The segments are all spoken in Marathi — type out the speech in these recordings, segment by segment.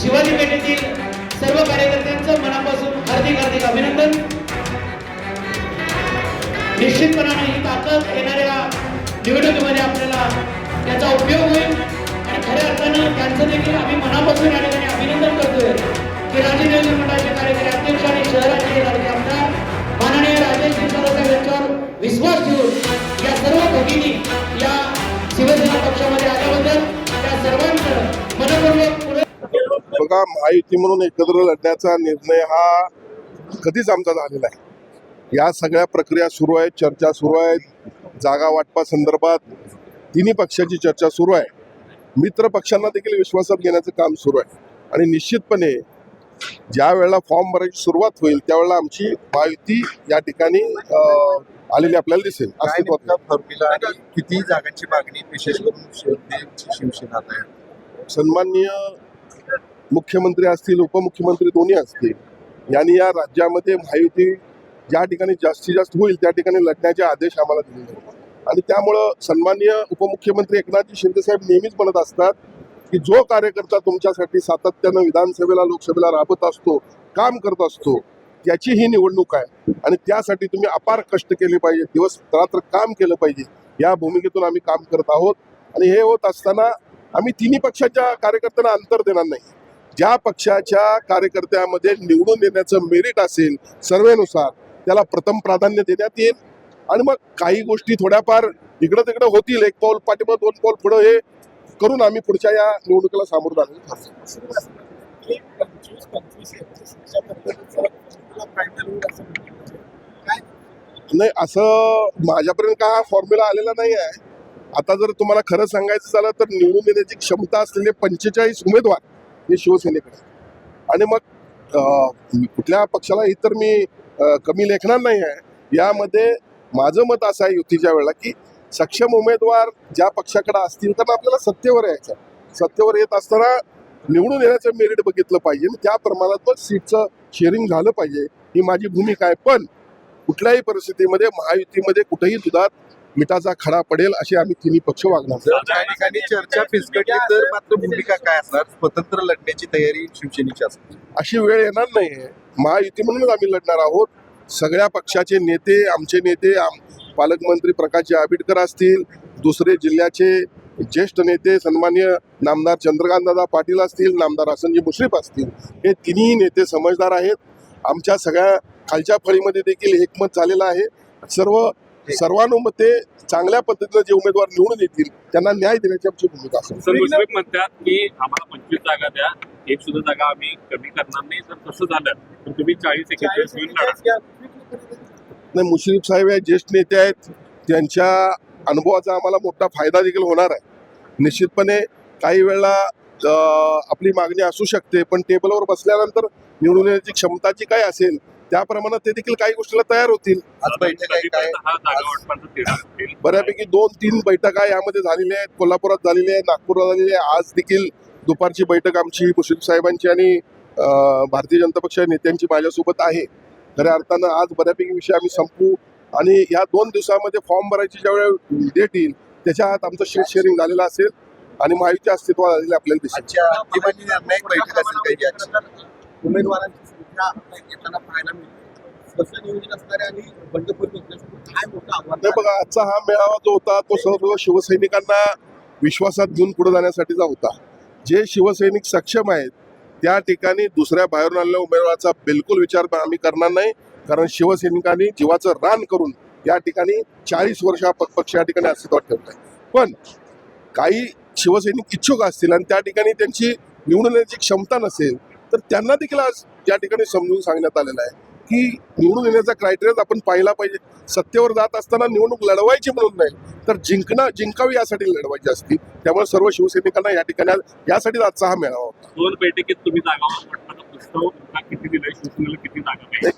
शिवाजी पेठेतील सर्व कार्यकर्त्यांचं मनापासून हार्दिक हार्दिक अभिनंदन. निश्चितपणाने ही ताकद येणाऱ्या निवडणुकीमध्ये आपल्याला त्याचा उपयोग होईल. आणि खऱ्या अर्थानं त्यांचं देखील आम्ही मनापासून या ठिकाणी अभिनंदन करतोय की राजे नियोजन मंडळाचे कार्यकारी अध्यक्ष आणि शहराचे लाडके आमदार माननीय राजेश साहेब यांच्यावर विश्वास ठेवून महायुती म्हणून एकत्र लढण्याचा निर्णय हा कधीच आमचा झालेला आहे या सगळ्या प्रक्रिया सुरू आहेत चर्चा सुरू आहेत. जागा वाटपा संदर्भात तिन्ही पक्षाची चर्चा सुरू आहे. मित्र पक्षांना देखील विश्वासात घेण्याचं काम सुरू आहे. आणि निश्चितपणे ज्या वेळेला फॉर्म भरायची सुरुवात होईल त्यावेळेला आमची महायुती या ठिकाणी आलेली आपल्याला दिसेल. अस्तित्वात किती जागांची मागणी विशेष करून शिवसेना सन्माननीय मुख्यमंत्री असतील उपमुख्यमंत्री दोन्ही असतील यांनी या राज्यामध्ये महायुती ज्या ठिकाणी जास्तीत जास्त होईल त्या ठिकाणी लढण्याचे आदेश आम्हाला दिले आणि त्यामुळं सन्माननीय उपमुख्यमंत्री एकनाथजी शिंदे साहेब नेहमीच म्हणत असतात की जो कार्यकर्ता तुमच्यासाठी सातत्यानं विधानसभेला लोकसभेला राबत असतो काम करत असतो त्याची ही निवडणूक आहे. आणि त्यासाठी तुम्ही अपार कष्ट केले पाहिजे दिवस रात्र काम केलं पाहिजे या भूमिकेतून आम्ही काम करत आहोत. आणि हे होत असताना आम्ही तिन्ही पक्षाच्या कार्यकर्त्यांना अंतर देणार नाही. ज्या पक्षाच्या कार्यकर्त्यामध्ये निवडून येण्याचं मेरिट असेल सर्वेनुसार त्याला प्रथम प्राधान्य देण्यात येईल. आणि मग काही गोष्टी थोड्याफार इकडं तिकडं होतील. एक पाऊल पाठीमाग दोन पाऊल पुढं हे करून आम्ही पुढच्या या निवडणुकीला सामोरं जाण्याचं नाही असं माझ्यापर्यंत काय हा फॉर्म्युला आलेला नाही आहे आता जर तुम्हाला खरं सांगायचं झालं तर निवडून येण्याची क्षमता असलेले पंचेचाळीस उमेदवार हे शिवसेनेकडे आणि मग कुठल्या पक्षाला इतर मी कमी लेखणार नाही आहे. यामध्ये माझं मत असं आहे युतीच्या वेळेला की सक्षम उमेदवार ज्या पक्षाकडे असतील त्यांना आपल्याला सत्तेवर यायचं सत्तेवर येत असताना निवडून येण्याचं मेरिट बघितलं पाहिजे त्या प्रमाणात मग सीटचं शेअरिंग झालं पाहिजे. ही माझी भूमिका आहे. पण कुठल्याही परिस्थितीमध्ये महायुतीमध्ये कुठेही दुधात मिठाचा खडा पडेल असे आम्ही तिन्ही पक्ष वागणार. त्या ठिकाणी चर्चा फिसकटली तर मात्र भूमिका काय असणार? स्वतंत्र लढण्याची तयारी शिवसेनेची असणार. अशी वेळ येणार नाही. महायुती म्हणूनच आम्ही लढणार आहोत. सगळ्या पक्षाचे नेते आमचे नेते आम पालकमंत्री प्रकाश आंबेडकर असतील दुसरे जिल्ह्याचे ज्येष्ठ नेते सन्मान्य नामदार चंद्रकांतदादा पाटील असतील नामदार हसनजी मुश्रीफ असतील हे तिन्ही नेते समजदार आहेत. आमच्या सगळ्या खालच्या फळीमध्ये देखील एकमत झालेलं आहे. सर्व सर्वानुमते चांगल्या पद्धतीनं जे उमेदवार निवडून येतील त्यांना न्याय देण्याची आमची भूमिका असेल म्हणतात की आम्हाला पंचवीस जागा द्या एक सुद्धा जागा आम्ही कमी करणार नाही. जर तसं झालं. तर तुम्ही चाळीस एकेचाळीस नाही मुश्रीफ साहेब हे ज्येष्ठ नेते आहेत. त्यांच्या अनुभवाचा आम्हाला मोठा फायदा देखील होणार आहे. निश्चितपणे काही वेळेला आपली मागणी असू शकते पण टेबलवर बसल्यानंतर निवडून येण्याची क्षमताची काय असेल त्याप्रमाणे ते देखील काही गोष्टीला तयार होतील. आज बैठक आहे काय? हा बऱ्यापैकी दोन तीन बैठका यामध्ये झालेल्या आहेत. कोल्हापुरात झालेली आहे नागपुरात झालेली आहे. आज देखील दुपारची बैठक आमची मुश्रीफ साहेबांची आणि भारतीय जनता पक्ष नेत्यांची माझ्यासोबत आहे. खऱ्या अर्थानं आज बऱ्यापैकी विषय आम्ही संपू आणि या दोन दिवसामध्ये फॉर्म भरायची ज्यावेळेस डेट येईल त्याच्या आत आमचं शेअर शेअरिंग झालेलं असेल आणि महायुती अस्तित्वात आलेली आपल्याला दिसेल. उमेदवारांची संख्या येताना पाहायला मिळते? कसं नियोजन असणारे आणि बंडखोरी रोखण्यासाठी काय मोठं आव्हान नाही बघा आजचा हा मेळावा जो होता तो सर्व शिवसैनिकांना विश्वासात घेऊन पुढे जाण्यासाठीचा होता. जे शिवसैनिक सक्षम आहेत त्या ठिकाणी दुसऱ्या बाहेरून आलेल्या उमेदवाराचा बिलकुल विचार आम्ही करणार नाही. कारण शिवसैनिकांनी जीवाचं रान करून या ठिकाणी चाळीस वर्ष हा प- पक्ष या ठिकाणी अस्तित्वात ठेवलाय. पण काही शिवसैनिक इच्छुक असतील आणि त्या ठिकाणी त्यांची निवडून क्षमता नसेल तर त्यांना देखील आज त्या ठिकाणी समजून सांगण्यात आलेलं आहे की निवडून येण्याचा क्रायटेरिया आपण पाहिला पाहिजे सत्तेवर जात असताना निवडणूक लढवायची म्हणून नाही तर जिंकणं जिंकावी यासाठी लढवायची असती. त्यामुळे सर्व शिवसैनिकांना या ठिकाणी यासाठीच आजचा हा मेळावा. होता दोन बैठकीत तुम्ही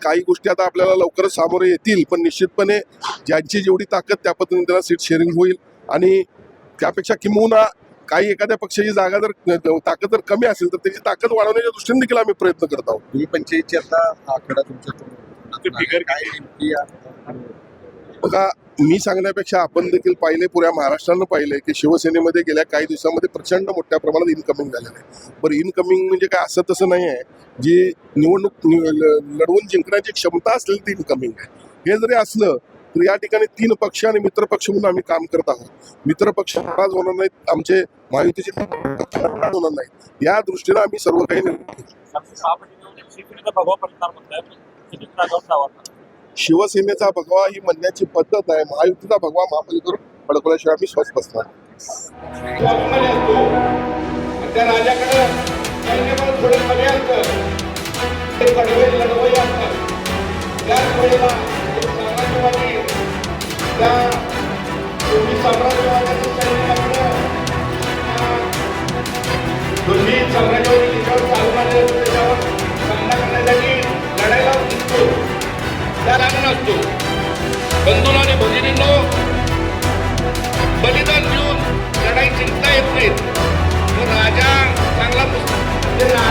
काही गोष्टी आता आपल्याला लवकरच सामोरे येतील पण निश्चितपणे ज्यांची जेवढी ताकद त्या पद्धतीने त्यांना सीट शेअरिंग होईल. आणि त्यापेक्षा किंबहुना काही एखाद्या पक्षाची जागा जर ताकद जर कमी असेल तर त्याची ताकद वाढवण्याच्या दृष्टीने देखील आम्ही प्रयत्न करत आहोत. तुम्ही पंचायतची आता आकडा तुमच्या काय बघा मी सांगण्यापेक्षा आपण देखील पाहिले पुऱ्या महाराष्ट्रानं पाहिले की शिवसेनेमध्ये गेल्या काही दिवसामध्ये प्रचंड मोठ्या प्रमाणात इनकमिंग झालेलं आहे. बरं इनकमिंग म्हणजे काय असं तसं नाही आहे. जी निवडणूक लढवून जिंकण्याची क्षमता असलेली ती इनकमिंग आहे. हे जरी असलं तर या ठिकाणी तीन पक्ष आणि मित्र पक्ष म्हणून आम्ही काम करत आहोत. मित्र पक्ष नाराज होणार नाहीत आमचे महायुतीचे नाराज होणार नाहीत. या दृष्टीनं आम्ही सर्व काही शिवसेनेचा भगवा शिवसेनेचा भगवा ही म्हणण्याची पद्धत आहे. महायुतीचा भगवा महापालिकेवर फडकवल्याशिवाय आम्ही स्वस्त बसणार बंधून आणि भगिनींनो बलिदान देऊन लढाई जिंकता येत नाहीत. तो राजा चांगला राजा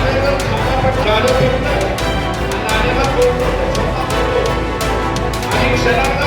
आणि